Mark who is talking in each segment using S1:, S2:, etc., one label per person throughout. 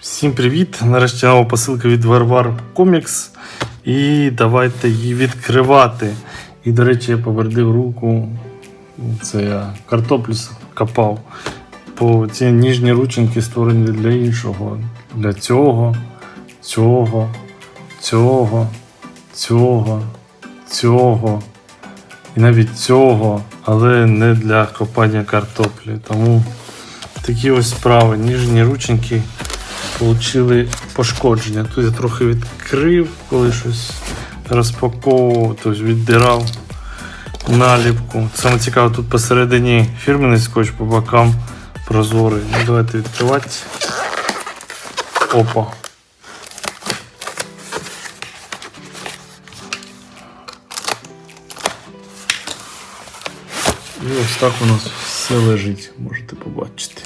S1: Всім привіт! Нарешті нова посилка від Варвар Комікс. І давайте її відкривати. І, до речі, я повердив руку. Це я картоплю копав. По ці ніжні рученьки створені для іншого. Для цього, цього, цього, цього, цього. І навіть цього, але не для копання картоплі. Тому такі ось справи. Ніжні рученьки отримали пошкодження. Тут я трохи відкрив, коли щось розпаковував, тобто віддирав наліпку. Саме цікаво, тут посередині фірменний скотч по бокам прозорий. Ну, давайте відкривати. Опа. І ось так у нас все лежить, можете побачити.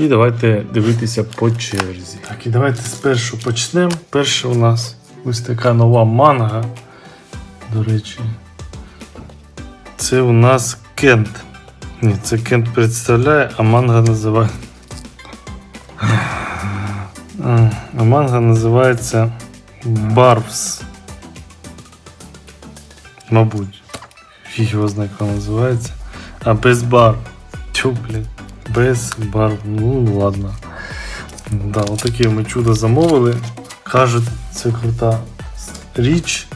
S1: І давайте дивитися по черзі. Так, і давайте спершу почнемо. Перша у нас ось така нова манга. До речі. Це у нас Кент. Ні, це Кент представляє, а манга називає. А манга називається Барвс. Мабуть. Фіг його вона називається. А без бар. Тю, блін. Без бар. Ну ладно. Да, отаке ми чудо замовили. Кажуть, це крута річ.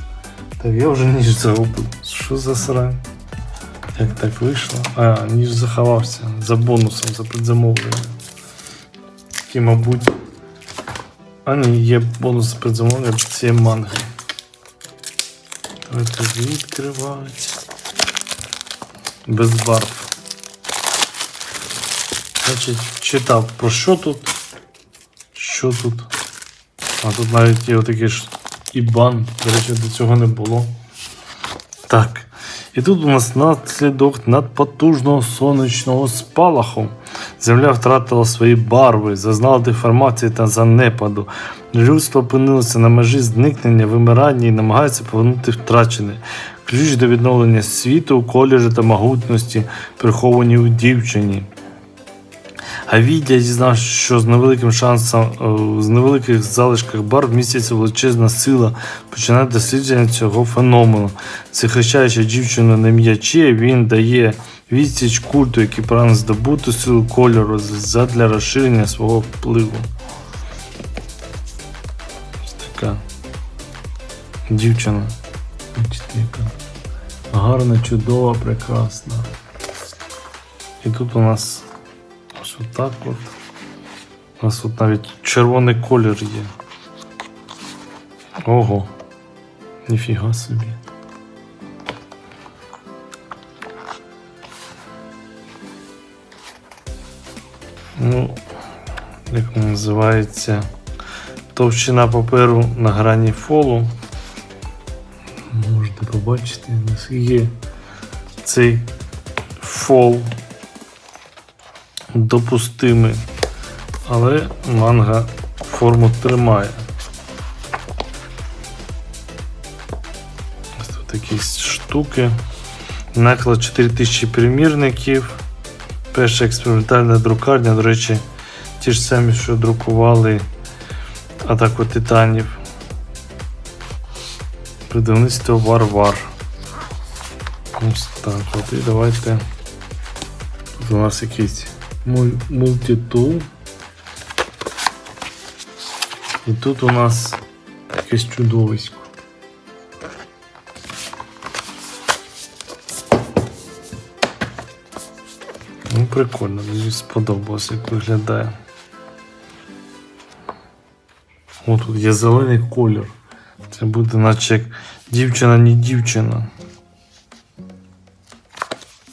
S1: Так я вже ніж загубив. Що за срань? Як так вийшло? А, ніж заховався за бонусом, за предзамовлення. Такий, мабуть. А ні, є бонус за предзамовлення цієї манги. Давайте відкривати. Без барв. Значить, читав про що тут. Що тут? А тут навіть є отакий ж ібан. До речі, до цього не було. Так. І тут у нас наслідок надпотужного сонячного спалаху. Земля втратила свої барви, зазнала деформації та занепаду. Людство опинилося на межі зникнення, вимирання і намагається повернути втрачене. Ключ до відновлення світу, кольору та могутності, приховані у дівчині. А Відя дізнався, що з невеликим шансом, е, з невеликих залишках барв міститься величезна сила, починає дослідження цього феномену. Захищаючи дівчину на м'ячі, він дає відсіч культу, який прагне здобути силу кольору задля розширення свого впливу. Ось така дівчина. Гарна, чудова, прекрасна. І тут у нас ось отак от. У нас тут навіть червоний колір є. Ого. Ніфіга собі. Ну, як називається? Товщина паперу на грані фолу. Можете побачити, наскільки цей фол допустимий. Але манга форму тримає. Ось тут такі штуки. Наклад 4000 примірників. Перша експериментальна друкарня, до речі, ті ж самі, що друкували атаку титанів. Видавництво Варвар. Ось так. От і давайте. Тут у нас якийсь мультитул. І тут у нас якесь чудовисько. Ну, прикольно, мені сподобалось, як виглядає. О, тут є зелений колір. Це буде наче як дівчина, не дівчина.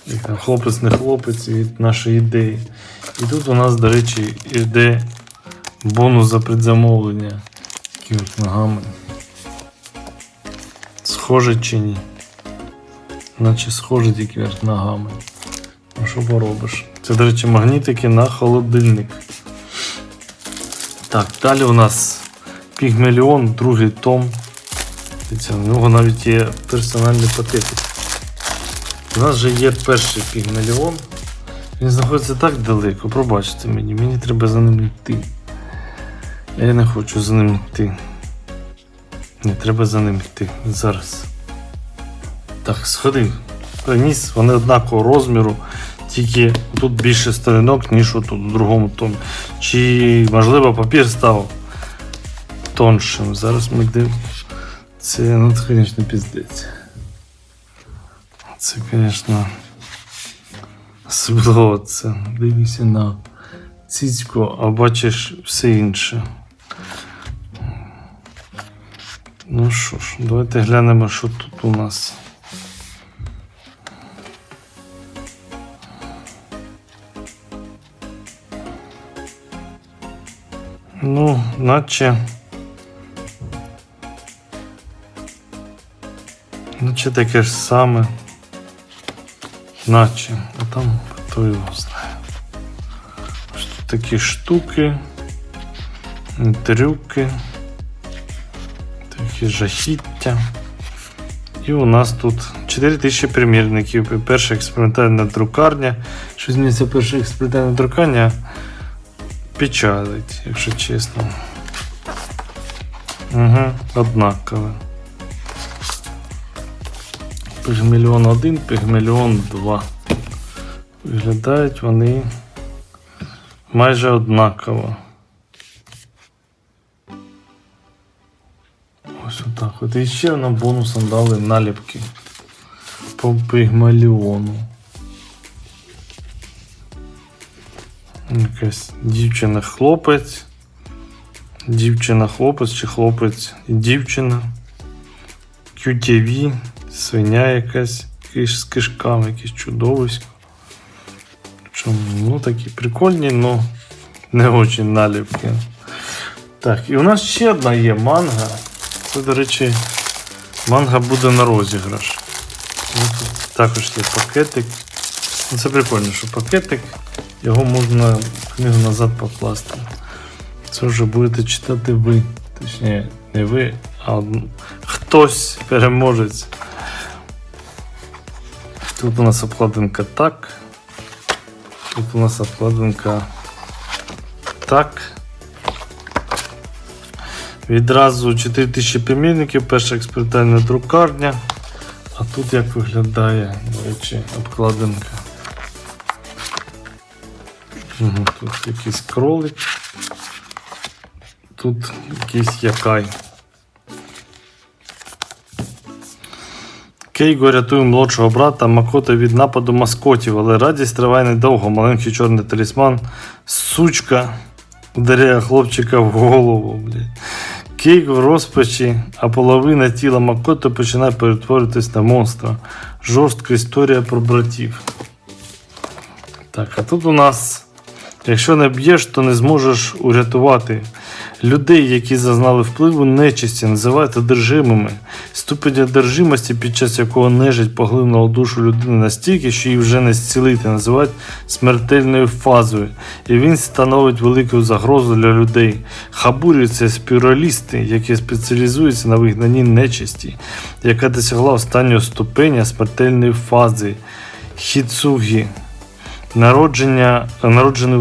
S1: Як там хлопець не хлопець від нашої ідеї. І тут у нас, до речі, йде бонус за предзамовлення. От ногами. Схоже чи ні? Наче схоже тільки вверх ногами. Ну що поробиш? Це, до речі, магнітики на холодильник. Так, далі у нас Пігмеліон, другий том. Дивіться, у нього навіть є персональний пакетик. У нас вже є перший пігмеліон. Він знаходиться так далеко, пробачте мені, мені треба за ним йти. Я не хочу за ним йти. Не треба за ним йти зараз. Так, сходи. Приніс, вони однакового розміру, тільки тут більше сторінок, ніж отут у другому томі. Чи можливо папір став тоншим. Зараз ми дивимося. Це, ну, це, звісно, піздець. Це, звісно, особливо це. Дивися на цицьку, а бачиш все інше. Ну що ж, давайте глянемо, що тут у нас. Ну, наче. Наче таке ж саме. Наче. А там хто його знає. Ось тут такі штуки. Трюки. Такі жахіття. І у нас тут 4000 примірників. Перша експериментальна друкарня. Щось мені це перша експериментальна друкарня печалить, якщо чесно. Угу, однакове. Пігмельон 1, пігмельон 2. Виглядають вони майже однаково. Ось отак. От і ще нам бонусом дали наліпки по пігмаліону. Якась дівчина-хлопець. Дівчина-хлопець чи хлопець і дівчина. QTV, свиня якась з кишками, якесь чудовисько. Причому, ну такі прикольні, але не дуже наліпки. Так, і у нас ще одна є манга. Це, до речі, манга буде на розіграш. Ну, тут також є пакетик. Ну, Це прикольно, що пакетик, його можна книгу назад покласти. Це вже будете читати ви. Точніше, не ви, а хтось переможець. Тут у нас обкладинка так. Тут у нас обкладинка так. Відразу 4000 примірників, перша експериментальна друкарня. А тут як виглядає, до речі, обкладинка. Тут якийсь кролик. Тут якийсь якай. Кейго рятує молодшого брата Макото від нападу маскотів, але радість триває недовго. Маленький чорний талісман, сучка, ударяє хлопчика в голову. Блядь. Кейк в розпачі, а половина тіла Макото починає перетворюватись на монстра. Жорстка історія про братів. Так, а тут у нас, якщо не б'єш, то не зможеш урятувати. Людей, які зазнали впливу нечисті, називають одержимими. Ступень одержимості, під час якого нежить поглинула душу людини настільки, що її вже не зцілити, називають смертельною фазою. І він становить велику загрозу для людей. Це спіралісти, які спеціалізуються на вигнанні нечисті, яка досягла останнього ступеня смертельної фази. Хіцугі. Народження, народжений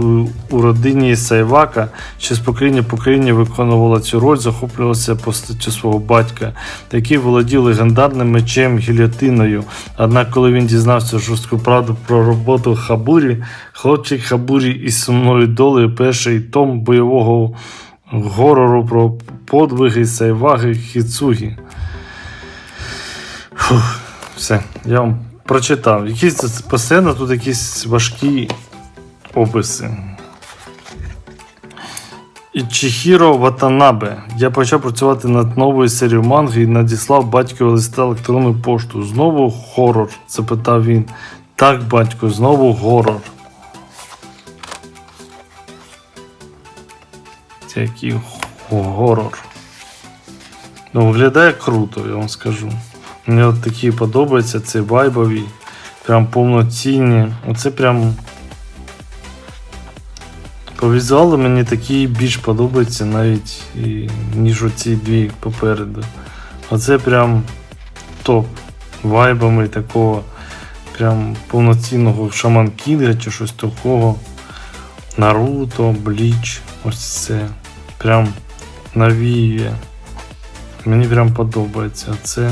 S1: у- родині Сайвака, що з покоління покоління виконувала цю роль, захоплювалася постаттю свого батька, який володів легендарним мечем гільотиною. Однак, коли він дізнався жорстку правду про роботу Хабурі, хлопчик Хабурі із сумною долею перший том бойового горору про подвиги Сайваги Хіцугі. Фух, все, я вам прочитав. Якісь постійно тут якісь важкі описи. Ічіхіро Ватанабе. Я почав працювати над новою серією манги і надіслав батькові листа електронну пошту. Знову хорор? запитав він. Так, батько, знову горор. Який горор. Ну, виглядає круто, я вам скажу. Мені от такі подобаються, це вайбові, прям повноцінні. Оце прям. По візуалу мені такі більш подобаються навіть ніж оці дві попереду. Оце прям топ. Вайбами такого прям повноцінного Шаман Кінга чи щось такого. Наруто, Бліч, ось це. прям навіює. Мені прям подобається. Це.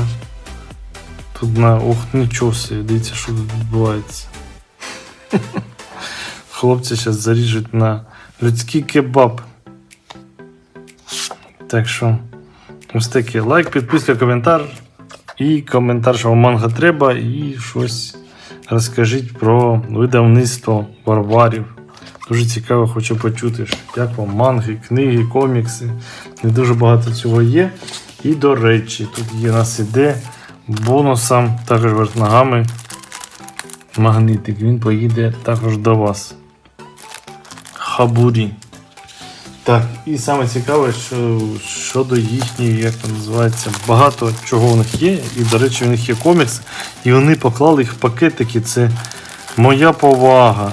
S1: Тут на. Ох, нічого собі, дивіться, що тут відбувається. Хлопці зараз заріжуть на людський кебаб. Так що, ось таке. Лайк, підписка, коментар. І коментар, що вам манга треба, і щось розкажіть про видавництво варварів. Дуже цікаво, хочу почути, як вам манги, книги, комікси. Не дуже багато цього є. І до речі, тут є нас іде бонусом, також верх ногами магнитик. Він поїде також до вас. Хабурі. Так, і саме цікаве, що щодо їхньої, як це називається, багато чого в них є. І, до речі, в них є комікси. І вони поклали їх в пакетики. Це моя повага.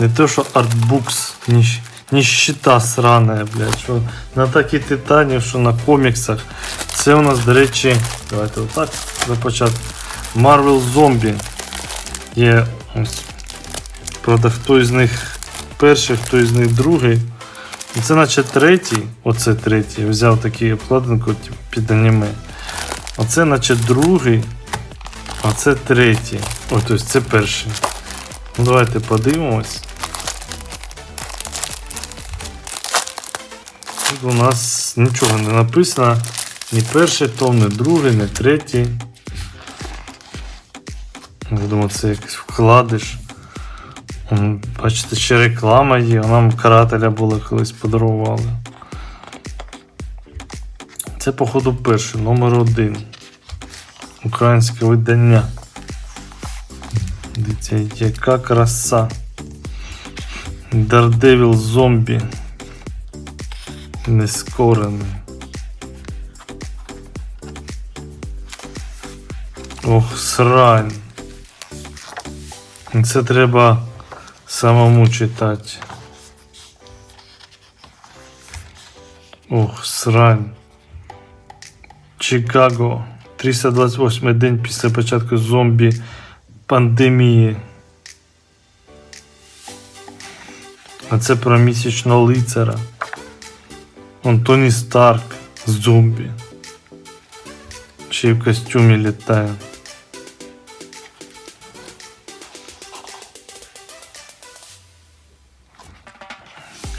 S1: Не те, що артбукс, ні, ніщита срана, блядь, що на такі титанів, що на коміксах. Це у нас, до речі, давайте отак за початку. Marvel Zombie. Є ось. Правда, хто із них перший, хто із них другий. І Це наче третій, оце третій. Я взяв такий обкладинку під аніме. Оце наче другий, а це третій. О, тобто це перший. Ну, давайте подивимось. Тут у нас нічого не написано. Ні перший том, ні другий, ні третій. Я думаю, це якийсь вкладиш. Бачите, ще реклама є, нам карателя були колись подарували. Це, походу, перший, номер один. Українське видання. Дивіться, яка краса. Daredevil зомбі. Нескорений. Ох, срань. Це треба самому читати. Ох, срань. Чикаго. 328 день після початку зомбі пандемії. А це про місячного лицара. Он Тоні Старк з зомбі. Ще в костюмі літає.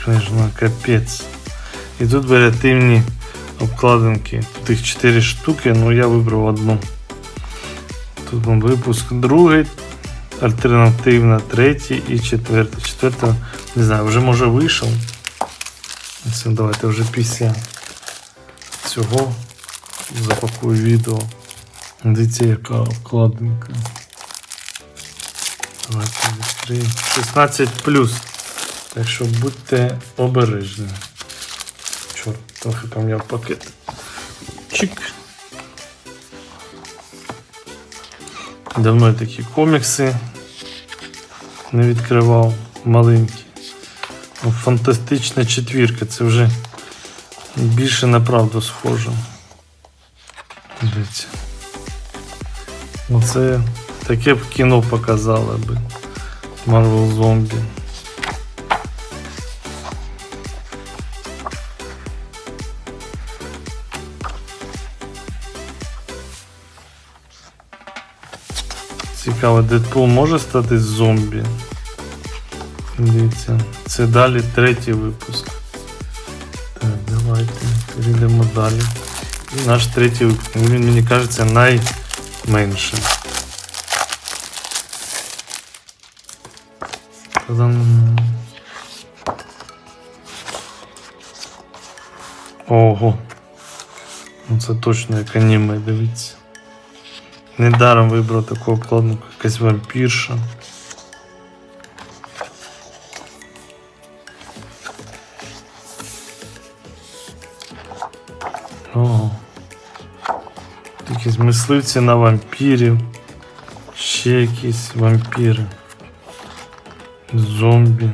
S1: Конечно, капець. І тут варіативні обкладинки. Тут їх 4 штуки, але я вибрав одну. Тут он випуск другий, альтернативна, третій і четвертий. Четверта, не знаю, вже може вийшов. Це давайте вже після цього запакую відео. Дивіться, яка обкладинка. Давайте відкриємо. 16 так що будьте обережні. Чорт, трохи пом'яв пакет. Чик. Давно такі комікси не відкривав маленькі. Ну, Фантастична четвірка, це вже більше на правду схоже. Дивіться. Оце таке б кіно показали би. Marvel Zombie. Цікаво, Дедпул може стати зомбі. Дивіться, це далі третій випуск. Так, давайте перейдемо далі. І наш третій випуск. Він, мені кажеться, найменший. Ого. Ну це точно як аніме, дивіться. Недаром вибрав таку обкладинку, якась вампірша. О. Якісь мисливці на вампірів. Ще якісь вампіри. Зомбі.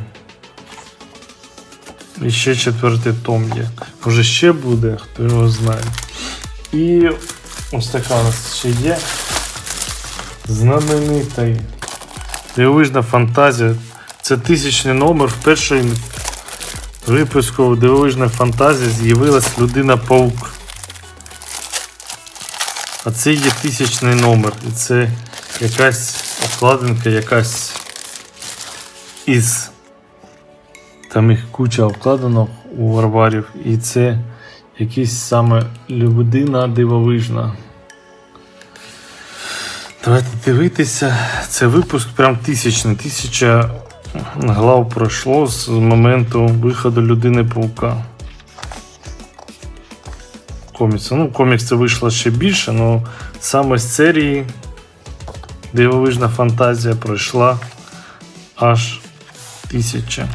S1: І ще четвертий том є. Може ще буде, хто його знає. І ось така у нас ще є. Знаменитий. Дивовижна фантазія. Це тисячний номер в першої випуску дивовижної фантазії з'явилась людина паук. А це є тисячний номер. І це якась обкладинка, якась із. Там їх куча обкладинок у варварів. І це якась саме людина дивовижна. Давайте дивитися. Це випуск прям тисячний. Тисяча глав пройшло з моменту виходу людини паука. Коміксу. Ну, комікс це вийшло ще більше, але саме з серії Дивовижна фантазія пройшла аж тисяча.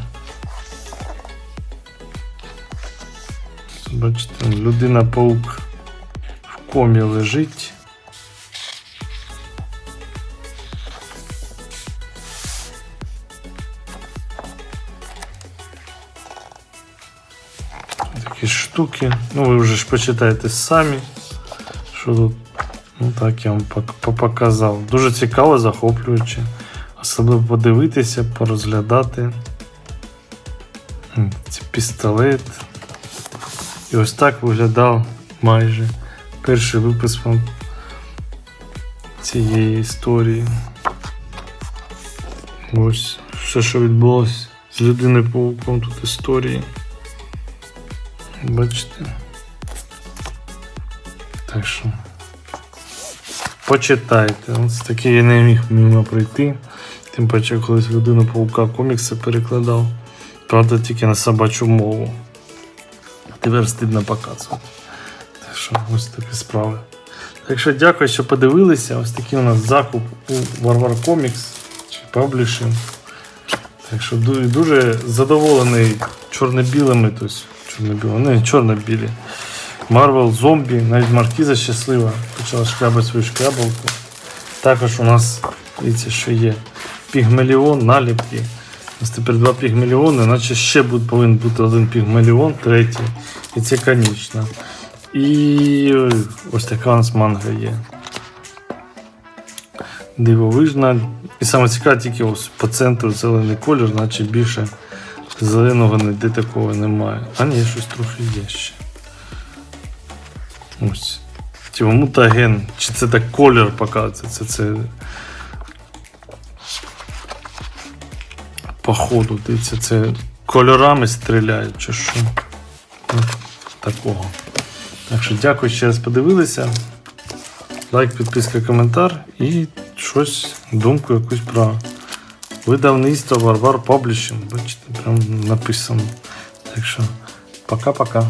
S1: Бачите, людина паук в комі лежить. Штуки. Ну, ви вже ж почитаєте самі, що тут. Ну так я вам пок- попоказав. Дуже цікаво, захоплююче. Особливо подивитися, порозглядати. Це пістолет. І ось так виглядав майже перший випуск цієї історії. Ось все, що відбулося з людиною пауком тут історії. Бачите? Так що почитайте. Ось таке я не міг мимо пройти. Тим паче, я колись людину паука комікси перекладав. Правда, тільки на собачу мову. Тепер стидно показувати. Так що ось такі справи. Так що дякую, що подивилися. Ось такий у нас закуп у Варвар Comics чи Publishing. Так що дуже задоволений чорно-білими, чорно-білими, не чорно-білі. Марвел зомбі, навіть Маркіза щаслива, почала шкрябати свою шкрябалку. Також у нас, дивіться, що є пігмеліон, наліпки. У нас тепер два пігмеліони, наче ще буде, повинен бути один пігмеліон, третій. І це конічно. І ось така у нас манга є. Дивовижна. І саме цікаве, тільки ось по центру зелений колір, наче більше зеленого ніде такого немає. А ні, щось трохи є ще. Ось. Типу мутаген. Чи це так колір показується? Це, це... Походу, дивіться, це кольорами стріляють, чи що. Ну, Такого. Так що дякую, що раз подивилися. Лайк, підписка, коментар і щось, думку якусь про видавництво Варвар Publishing. Бачите, прям написано. Так що, пока-пока.